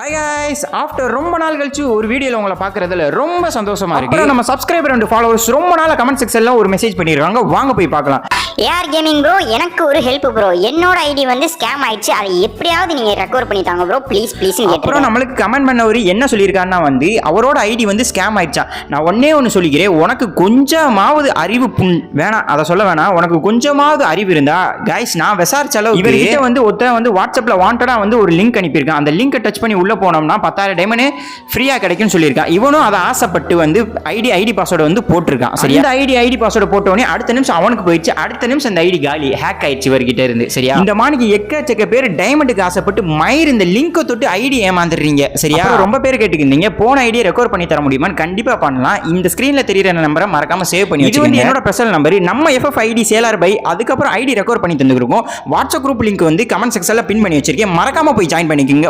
Hi guys. After ரொம்ப நாள் கழிச்சு ஒரு வீடியோவில் உங்களை பார்க்குறதுல ரொம்ப சந்தோஷமா இருக்கு. நம்ம சப்ஸ்கிரைபர் அண்ட் ஃபாலோவர்ஸ் ரொம்ப நாள் கமெண்ட் செக்ஷன்ல ஒரு மெசேஜ் பண்ணியிருக்காங்க வாங்க போய் பார்க்கலாம். ஏஆர் கேமிங் ப்ரோ எனக்கு ஒரு ஹெல்ப் ப்ரோ என்னோட ஐடி வந்து ஸ்கேம் ஆயிடுச்சு. அதை எப்படியாவது நீங்க ரெக்கவர் பண்ணி தாங்க ப்ரோ ப்ளீஸ் ப்ளீஸ் அப்புறம் நம்மளுக்கு கமெண்ட் பண்ணவர் என்ன சொல்லியிருக்காருன்னா வந்து அவரோட ஐடி வந்து ஸ்கேம் ஆயிடுச்சா? நான் ஒன்னே ஒன்று சொல்லிக்கிறேன். உனக்கு கொஞ்சமாவது அறிவு புண் வேணாம் அதை சொல்ல வேணாம் உனக்கு கொஞ்சமாவது அறிவு இருந்தா கைஸ் நான் விசாரிச்ச அளவு இவர்கிட்ட வந்து ஒருத்தன் வந்து வாட்ஸ்அப்ல வாண்டடா வந்து ஒரு லிங்க் அனுப்பியிருக்கான். அந்த லிங்கை டச் பண்ணி உள்ள போனோம்னா பத்தாயிரம் டைமண்ட் ஃப்ரீயா கிடைக்கும்னு சொல்லியிருக்கான். இவனும் அதை ஆசைப்பட்டு வந்து ஐடி ஐடி பாஸ்வேர்டு வந்து போட்டிருக்கான். சரி இந்த ஐடி ஐடி பாஸ்வேர்டு போட்டோடனே அடுத்த நிமிஷம் அவனுக்கு போயிடுச்சு. அடுத்த நிமிஷம் அந்த ஐடி காலி ஹேக் ஆயிடுச்சு இவர்கிட்ட இருந்து. சரியா? இந்த மாணிக்கு எக்கச்சக்க பேர் டைமண்டுக்கு ஆசைப்பட்டு மயிர் இந்த லிங்கை தொட்டு ஐடி ஏமாந்துடுறீங்க. சரியா? ரொம்ப பேர் கேட்டுக்கிருந்தீங்க போன ஐடியை ரெக்கவர் பண்ணி தர முடியுமான்னு கண்டிப்பா பண்ணலாம். இந்த ஸ்கிரீன்ல தெரியுற நம்பரை மறக்காம சேவ் பண்ணி இது வந்து என்னோட பர்சனல் நம்பர் நம்ம எஃப்எஃப் ஐடி சேலார் பை அதுக்கப்புறம் ஐடி ரெக்கவர் பண்ணி தந்துருக்கோம். வாட்ஸ்அப் குரூப் லிங்க் வந்து கமெண்ட் செக்ஷன்ல பின் பண்ணி வச்சிருக்கேன். மறக்காம போய் ஜாயின் பண்ணிக்கோங்க.